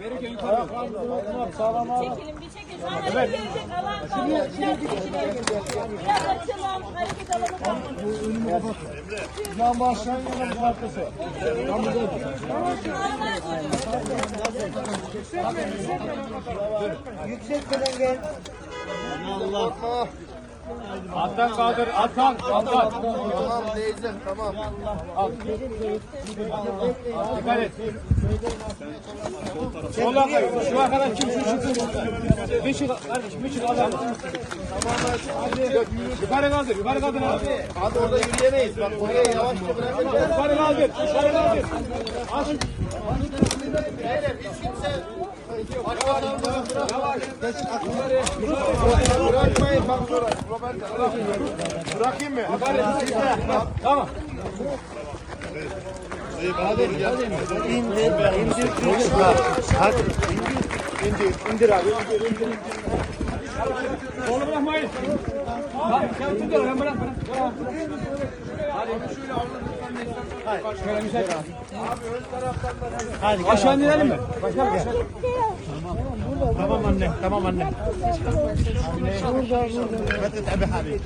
Verirken yukarı. Sağlam al. Çekilin bir çekin. Sonra evet. gelecek alan kalmadı. Biraz çekilin. Biraz açılalım. Hareket alanı kalmadı. Yan başlayan yanın arkası. Tam burada. Alttan kaldır, alttan, alttan. Tamam teyzem tamam. Dikkat et. Sola kay. Şu kadar kim şu şu. Kardeşim, bir çık Allah'ım. Yukarı kaldır, yukarı kaldır abi. Hadi orada yürüyemeyiz. Bak oraya yavaşça bırakın. Yukarı kaldır, yukarı kaldır. Aç. Bırakmayın bak. Bırakayım mı? Tamam. Hadi. İndir, indir abi. Kolu bırakmayın. Bak, sen tut oraya, bırak, bırak. Hadi. Şöyle Hayır. Abi ön taraftan da. Hadi aşağı inelim mi? Başkan gel. Tamam anne. Tamam anne. Burada burada. Hadi abi.